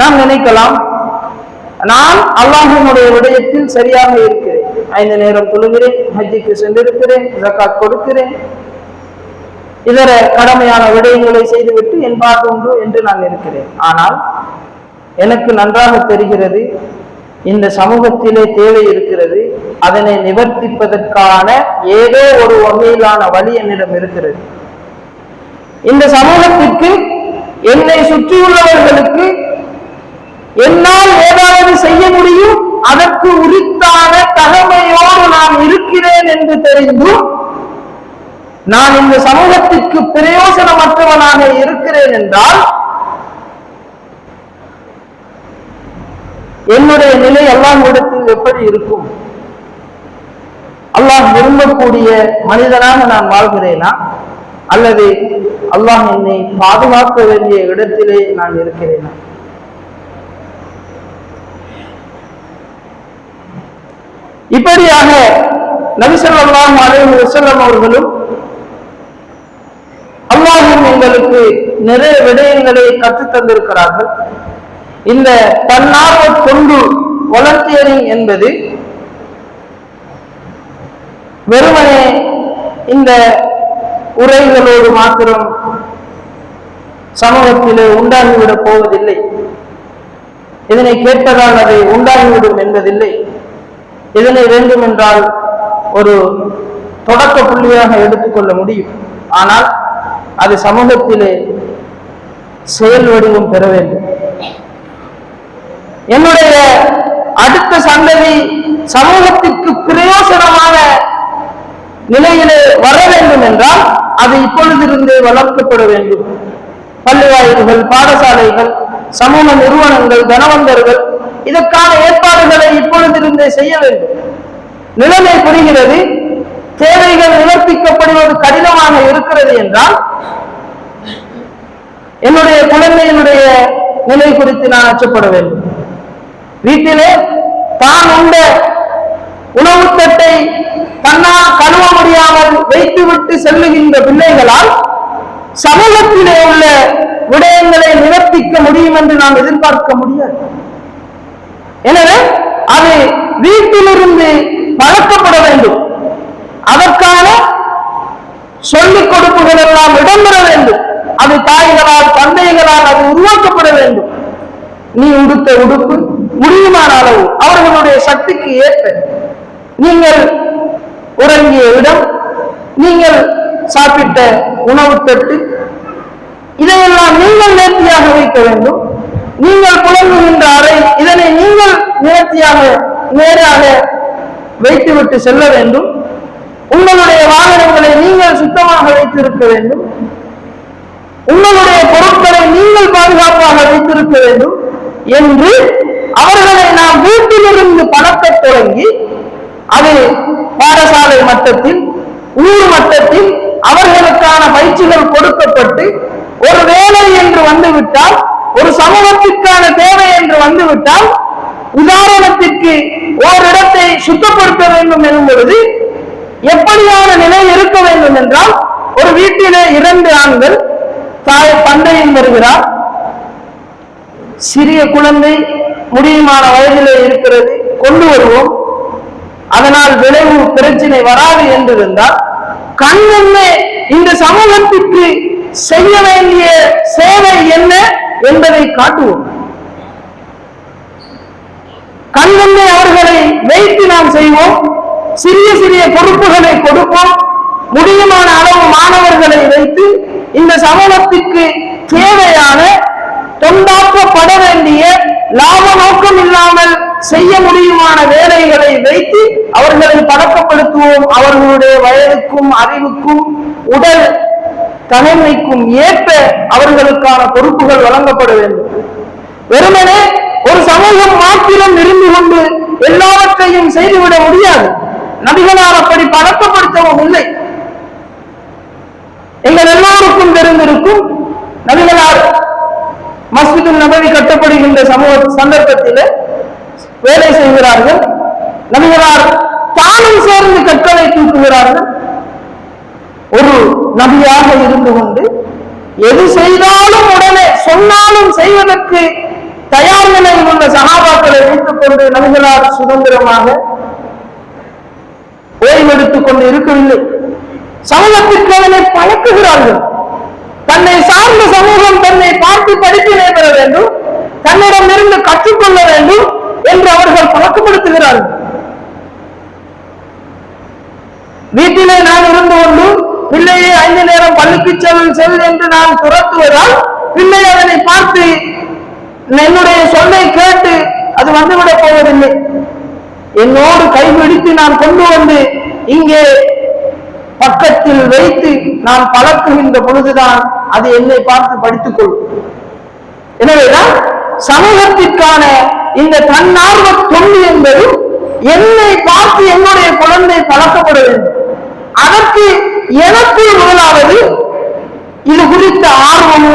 நாம் நினைக்கலாம் நான் அல்லாஹினுடைய விடயத்தில் சரியாக இருக்கிறேன். ஐந்து நேரம் தொழுகிறேன் ஹஜ்ஜிக்கு சென்றிருக்கிறேன் ஜக்காத் கொடுக்கிறேன். இதர கடமையான விடயங்களை செய்துவிட்டு என் உண்டு என்று நான் இருக்கிறேன். ஆனால் எனக்கு நன்றாக தெரிகிறது இந்த சமூகத்திலே தேவை இருக்கிறது அதனை நிவர்த்திப்பதற்கான ஏதோ ஒரு வகையிலான வழி என்னிடம் இருக்கிறது. இந்த சமூகத்திற்கு என்னை சுற்றியுள்ளவர்களுக்கு என்னால் ஏதாவது செய்ய முடியும்? அதற்கு உரித்தான தகமையோடு நான் இருக்கிறேன் என்று தெரிந்தும் நான் இந்த சமூகத்திற்கு பிரயோசனமற்றவனாக இருக்கிறேன் என்றால் என்னுடைய நிலை எல்லாம் இடத்தில் எப்படி இருக்கும்? அல்லாஹ் விரும்பக்கூடிய மனிதனாக நான் வாழ்கிறேனா? அல்லது அல்லாஹ் என்னை பாதுகாக்க வேண்டிய இடத்திலே நான் இருக்கிறேனா? இப்படியாக நபிசல்லாம் அலைஹி வஸல்லம் அவர்களும் அல்லாஹும் எங்களுக்கு நிறைய விடயங்களை கற்றுத் தந்திருக்கிறார்கள். இந்த தன்னார்வ கொண்டு வளர்த்தியரிங் என்பது வெறுமனே இந்த உரைகளோடு மாத்திரம் சமூகத்திலே உண்டாகிவிடப் போவதில்லை. இதனை கேட்பதால் அதை உண்டாகிவிடும் என்பதில்லை. இதனை வேண்டுமென்றால் ஒரு தொடக்க புள்ளியாக எடுத்துக்கொள்ள முடியும். ஆனால் அது சமூகத்திலே செயல் வடிவம் பெற வேண்டும். என்னுடைய அடுத்த சந்ததி சமூகத்திற்கு பிரயோசனமான நிலையிலே வர வேண்டும் என்றால் அது இப்பொழுதிருந்தே வளர்க்கப்பட வேண்டும். பள்ளி வாயில்கள் பாடசாலைகள் சமூக நிறுவனங்கள் தனவந்தர்கள் இதற்கான ஏற்பாடுகளை இப்பொழுதிருந்தே செய்ய வேண்டும். நிலைமை புரிகிறது. தேவைகள் நிவர்த்திக்கப்படுவது கடினமாக இருக்கிறது என்றால் என்னுடைய குழந்தையினுடைய நிலை குறித்து நான் அச்சப்பட வேண்டும். வீட்டிலே தான் உண்ட உணவு தட்டை தன்னால் கழுவ முடியாமல் வைத்துவிட்டு செல்லுகின்ற பிள்ளைகளால் சமூகத்திலே உள்ள விடயங்களை நிவர்த்திக்க முடியும் என்று நாம் எதிர்பார்க்க முடியாது. எனவே அது வீட்டிலிருந்து பழக்கப்பட வேண்டும். அதற்கான சொல்லிக் கொடுப்புகள் எல்லாம் இடம்பெற வேண்டும். அது தாய்களால் தந்தைகளால் அது உருவாக்கப்பட வேண்டும். நீ உடுத்த உடுப்பு முடியுமான அளவு அவர்களுடைய சக்திக்கு ஏற்ப. நீங்கள் உறங்கிய இடம் நீங்கள் சாப்பிட்ட உணவு தட்டு இதையெல்லாம் நீங்கள் நேர்த்தியாக வைக்க வேண்டும். நீங்கள் புலங்குகின்ற நீங்கள் நேர்த்தியாக நேராக வைத்துவிட்டு செல்ல வேண்டும். உங்களுடைய வாகனங்களை நீங்கள் சுத்தமாக வைத்திருக்க வேண்டும். உங்களுடைய பொருட்களை நீங்கள் பாதுகாப்பாக வைத்திருக்க வேண்டும் என்று அவர்களை நாம் வீட்டிலிருந்து பணத்தை தொடங்கி அது பாடசாலை மட்டத்தில் ஊர் மட்டத்தில் அவர்களுக்கான பயிற்சிகள் கொடுக்கப்பட்டு ஒரு வேலை என்று வந்துவிட்டால் ஒரு சமூகத்திற்கான தேவை என்று வந்துவிட்டால் உதாரணத்திற்கு ஓரிடத்தை சுத்தப்படுத்த வேண்டும் எனும் பொழுது எப்படியான நிலை இருக்க வேண்டும் என்றால் ஒரு வீட்டிலே இரண்டு ஆண்கள் தாய் பண்டையும் வருகிறார். சிறிய குழந்தை முடியுமான வயதிலே இருக்கிறது கொண்டு வருவோம். அதனால் விளைவு பிரச்சனை வராது என்று இருந்தால் கண்ணென்னே இந்த சமூகத்திற்கு செய்ய வேண்டிய சேவை என்ன என்பதை காட்டுவோம். கண்கண்ணை அவர்களை வைத்து நாம் செய்வோம். சிறிய சிறிய பொறுப்புகளை கொடுப்போம். முடியுமான அளவு மாணவர்களை வைத்து இந்த சமூகத்திற்கு தேவையான தொண்டாக்கப்பட வேண்டிய லாப நோக்கம் இல்லாமல் செய்ய முடியுமான வேலைகளை வைத்து அவர்களை பழக்கப்படுத்துவோம். அவர்களுடைய வயதுக்கும் அறிவுக்கும் உடல் தலைமைக்கும் ஏற்ப அவர்களுக்கான பொறுப்புகள் வழங்கப்பட வேண்டும். வெறுமனே ஒரு சமூகம் மாத்திரம் இருந்து கொண்டு எல்லாவற்றையும் செய்துவிட முடியாது. நபிகளால் அப்படி பழக்கப்படுத்தவும் இல்லை. எங்கள் எல்லோருக்கும் தெரிந்திருக்கும் நபிகளார் மஸ்ஜிது நபவி கட்டப்படுகின்ற சமூக சந்தர்ப்பத்தில் வேலை செய்கிறார்கள். நபிகளார் தானும் சேர்ந்து கற்களை தூக்குகிறார்கள். ஒரு நபியாக இருந்து கொண்டு எது செய்தாலும் உடனே சொன்னாலும் செய்வதற்கு தயார் நிலையில் உள்ள சகாபாக்களை வைத்துக் கொண்டு நபிகளார் சுதந்திரமாக ஓய்வெடுத்துக் கொண்டு இருக்கவில்லை. சமூகத்திற்கு அதனை பழக்குகிறார்கள். தன்னை சார்ந்த சமூகம் தன்னை பார்த்து படிப்பினை பெற வேண்டும். தன்னிடம் இருந்து கற்றுக்கொள்ள வேண்டும் என்று அவர்கள் பழக்கப்படுத்துகிறார்கள். வீட்டிலே நான் இருந்து கொண்டு பிள்ளையை ஐந்து நேரம் பள்ளிக்கு செல் செல் என்று நான் துரத்துவதால் பிள்ளை அதனை பார்த்து என்னுடைய சொல்லை கேட்டு அது வந்துவிட போவதில்லை. என்னோடு கைபிடித்து நான் கொண்டு வந்து இங்கே பக்கத்தில் வைத்து நான் பழக்குகின்ற பொழுதுதான் அது என்னை பார்த்து படித்துக் கொள்ளும் எனவேதான் சமூகத்திற்கான இந்த தன்னார்வ தொண்டு என்பது என்னை பார்த்து என்னுடைய குழந்தை பழக்கப்பட வேண்டும். அதற்கு எனக்கு முதலாவது இது குறித்த ஆர்வம்